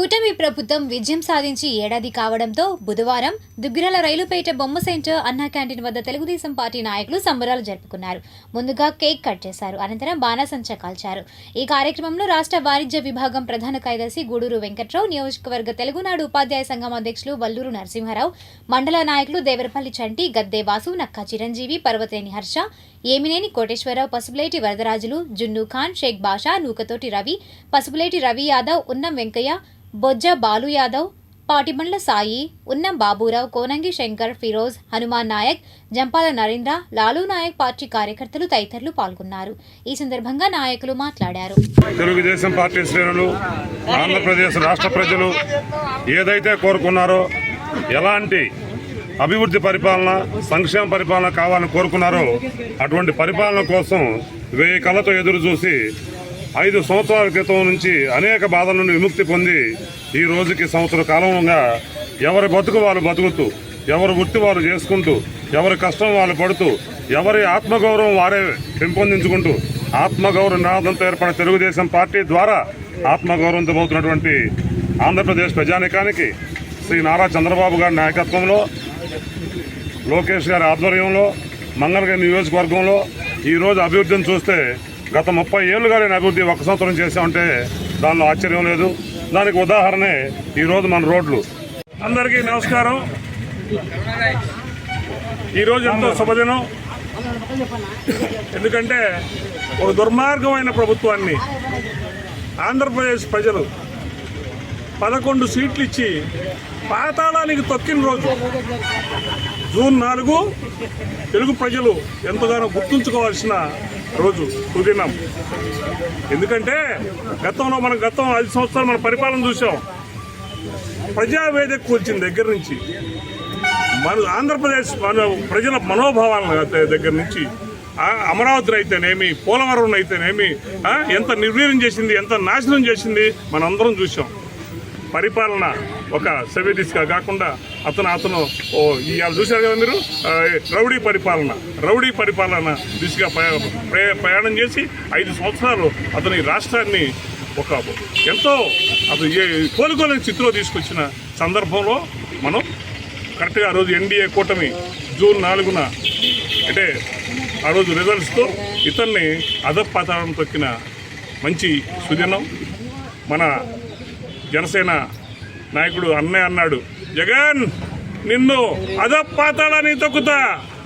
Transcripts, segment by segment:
కూటమి ప్రభుత్వం విజయం సాధించి ఏడాది కావడంతో బుధవారం దుగ్గిరాల రైలుపేట బొమ్మ సెంటర్ అన్నా క్యాంటీన్ వద్ద తెలుగుదేశం పార్టీ నాయకులు సంబరాలు జరుపుకున్నారు. ముందుగా కేక్ కట్ చేశారు. అనంతరం బాణాసంచా కాల్చారు. ఈ కార్యక్రమంలో రాష్ట్ర వాణిజ్య విభాగం ప్రధాన కార్యదర్శి గూడూరు వెంకట్రావు నియోజకవర్గ తెలుగునాడు ఉపాధ్యాయ సంఘం అధ్యక్షులు వల్లూరు నరసింహారావు మండల నాయకులు దేవరపల్లి చంటి గద్దే వాసు నక్కా చిరంజీవి పర్వతేని హర్ష ఏమినేని కోటేశ్వరరావు పసుపులేటి వరదరాజులు జున్ను ఖాన్ షేక్ బాషా నూకతోటి రవి పసుపులేటి రవి యాదవ్ ఉన్నం వెంకయ్య బొజ్జ బాలు యాదవ్ పాటిబండ్ల సాయి ఉన్నం బాబురావు కోనంగి శంకర్ ఫిరోజ్ హనుమాన్ నాయక్ జంపాల నరేంద్ర లాలూ నాయక్ పార్టీ కార్యకర్తలు తదితరులు పాల్గొన్నారు. ఈ సందర్భంగా నాయకులు మాట్లాడారు. తెలుగుదేశం పార్టీ శ్రేణులు ఆంధ్రప్రదేశ్ రాష్ట్ర ప్రజలు ఏదైతే కోరుకున్నారో ఎలాంటి అభివృద్ధి పరిపాలన సంక్షేమ పరిపాలన కావాలని కోరుకున్నారో అటువంటి పరిపాలన కోసం వెయ్యి కళ్ళతో ఎదురు చూసి ఐదు సంవత్సరాల క్రితం నుంచి అనేక బాధల నుండి విముక్తి పొంది ఈ రోజుకి సంవత్సర కాలంగా ఎవరి బతుకు వాళ్ళు బతుకుతూ ఎవరి వృత్తి వారు చేసుకుంటూ ఎవరి కష్టం వాళ్ళు పడుతూ ఎవరి ఆత్మగౌరవం వారే పెంపొందించుకుంటూ ఆత్మగౌరవ నినాదంతో ఏర్పడిన తెలుగుదేశం పార్టీ ద్వారా ఆత్మగౌరవంతో పోతున్నటువంటి ఆంధ్రప్రదేశ్ ప్రజానికానికి శ్రీ నారా చంద్రబాబు గారి నాయకత్వంలో లోకేష్ గారి ఆధ్వర్యంలో మంగళగిరి నియోజకవర్గంలో ఈరోజు అభివృద్ధిని చూస్తే గత ముప్పై ఏళ్ళుగా నేను అభివృద్ధి ఒక సంవత్సరం చేశామంటే దానిలో ఆశ్చర్యం లేదు. దానికి ఉదాహరణే ఈరోజు మన రోడ్లు. అందరికీ నమస్కారం. ఈరోజు ఎంతో శుభదినం. ఎందుకంటే ఒక దుర్మార్గమైన ప్రభుత్వాన్ని ఆంధ్రప్రదేశ్ ప్రజలు పదకొండు సీట్లు ఇచ్చి పాతాళానికి తొక్కిన రోజు జూన్ నాలుగు తెలుగు ప్రజలు ఎంతగానో గుర్తుంచుకోవాల్సిన రోజు సుదినం. ఎందుకంటే గతంలో మనం గతం ఐదు సంవత్సరాలు మన పరిపాలన చూసాం ప్రజావేదిక కూల్చిన దగ్గర నుంచి మన ఆంధ్రప్రదేశ్ మన ప్రజల మనోభావాల దగ్గర నుంచి అమరావతి అయితేనేమి పోలవరం అయితేనేమి ఎంత నిర్వీర్యం చేసింది ఎంత నాశనం చేసింది మనందరం చూసాం పరిపాలన ఒక సెవెదిస్గా కాకుండా అతను అతను ఓ ఇవాళ చూశారు కదా మీరు? రౌడీ పరిపాలన రౌడీ పరిపాలన దిశగా ప్రయాణం చేసి ఐదు సంవత్సరాలు అతని రాష్ట్రాన్ని ఒక ఎంతో అతను ఏ- కోలుకోలేని స్థితిలో తీసుకొచ్చిన సందర్భంలో మనం కరెక్ట్గా ఆ రోజు ఎన్డీఏ కూటమి జూన్ నాలుగున అంటే ఆ రోజు రిజల్ట్స్తో ఇతన్ని అధపాతాళం తొక్కిన మంచి సుదినం. మన జనసేన నాయకుడు అన్నయ్య అన్నాడు జగన్ నిన్ను అధపాతాళాన్ని తొక్కుతా.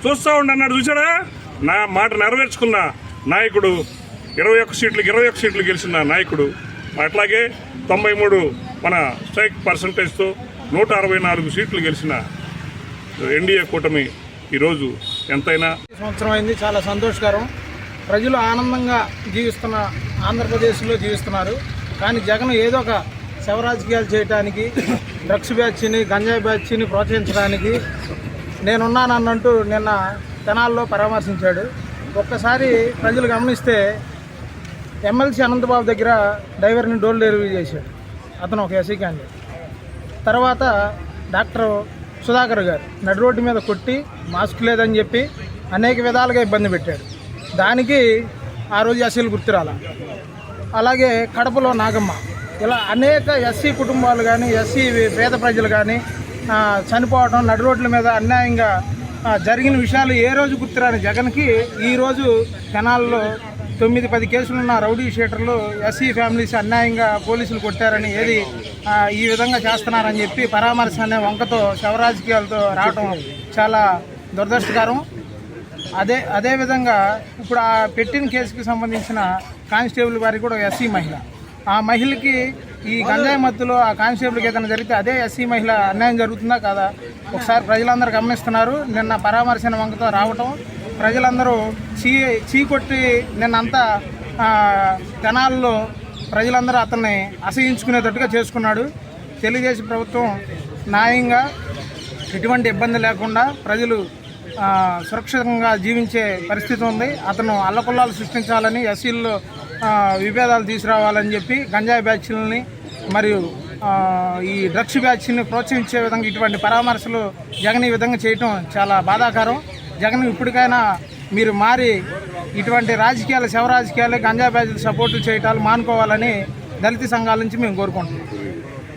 చూస్తా ఉండి అన్నాడు. చూసాడా నా మాట నెరవేర్చుకున్న నాయకుడు ఇరవై ఒక్క సీట్లకు ఇరవై ఒక్క సీట్లు గెలిచిన నాయకుడు అట్లాగే తొంభై మూడు మన స్ట్రైక్ పర్సంటేజ్తో నూట అరవై నాలుగు సీట్లు గెలిచిన ఎన్డీఏ కూటమి ఈరోజు ఎంతైనా సంవత్సరం అయింది చాలా సంతోషకరం. ప్రజలు ఆనందంగా జీవిస్తున్న ఆంధ్రప్రదేశ్లో జీవిస్తున్నారు. కానీ జగన్ ఏదో ఒక శవ రాజకీయాలు చేయడానికి డ్రగ్స్ బ్యాచ్ని గంజాయి బ్యాచ్ని ప్రోత్సహించడానికి నేనున్నానన్నంటూ నిన్న తెనాల్లో పరామర్శించాడు. ఒక్కసారి ప్రజలు గమనిస్తే ఎమ్మెల్సీ అనంతబాబు దగ్గర డ్రైవర్ని డోర్ డెలివరీ చేశాడు. అతను ఒక ఎస్సీ క్యాండిడేట్. తర్వాత డాక్టర్ సుధాకర్ గారు నడి రోడ్డు మీద కొట్టి మాస్క్ లేదని చెప్పి అనేక విధాలుగా ఇబ్బంది పెట్టాడు. దానికి ఆ రోజు అసలు గుర్తురాల. అలాగే కడపలో నాగమ్మ. ఇలా అనేక ఎస్సీ కుటుంబాలు కానీ ఎస్సీ పేద ప్రజలు కానీ చనిపోవడం నడి రోడ్ల మీద అన్యాయంగా జరిగిన విషయాలు ఏ రోజు గుర్తురాని జగన్కి ఈరోజు జనాల్లో తొమ్మిది పది కేసులున్న రౌడీ షీటర్లు ఎస్సీ ఫ్యామిలీస్ అన్యాయంగా పోలీసులు కొట్టారని ఏది ఈ విధంగా చేస్తున్నారని చెప్పి పరామర్శ అనే వంకతో శవరాజకీయాలతో రావటం చాలా దురదృష్టకరం. అదే అదేవిధంగా ఇప్పుడు ఆ పెట్టిన కేసుకి సంబంధించిన కానిస్టేబుల్ వారికి కూడా ఎస్సీ మహిళ. ఆ మహిళకి ఈ గంజాయి మత్తులో ఆ కానిస్టేబుల్కి ఏదైనా జరిగితే అదే ఎస్సీ మహిళ అన్యాయం జరుగుతుందా కాదా? ఒకసారి ప్రజలందరూ గమనిస్తున్నారు. నిన్న పరామర్శన వంకతో రావటం ప్రజలందరూ చీ చీకొట్టి నిన్నంతా జనాల్లో తెనాల్లో ప్రజలందరూ అతన్ని అసహించుకునేటట్టుగా చేసుకున్నాడు. తెలుగుదేశం ప్రభుత్వం న్యాయంగా ఎటువంటి ఇబ్బంది లేకుండా ప్రజలు సురక్షితంగా జీవించే పరిస్థితి ఉంది. అతను అల్లకొల్లాలు సృష్టించాలని ఎస్సీల్లో విభేదాలు తీసుకురావాలని చెప్పి గంజాయి బ్యాచ్లని మరియు ఈ డ్రగ్స్ బ్యాచ్ని ప్రోత్సహించే విధంగా ఇటువంటి పరామర్శలు జగన్ ఈ విధంగా చేయటం చాలా బాధాకరం. జగన్ ఇప్పటికైనా మీరు మారి ఇటువంటి రాజకీయాలు శవ రాజకీయాలు గంజా బ్యాచ్లు సపోర్టు చేయటాలు మానుకోవాలని దళిత సంఘాల నుంచి మేము కోరుకుంటున్నాం.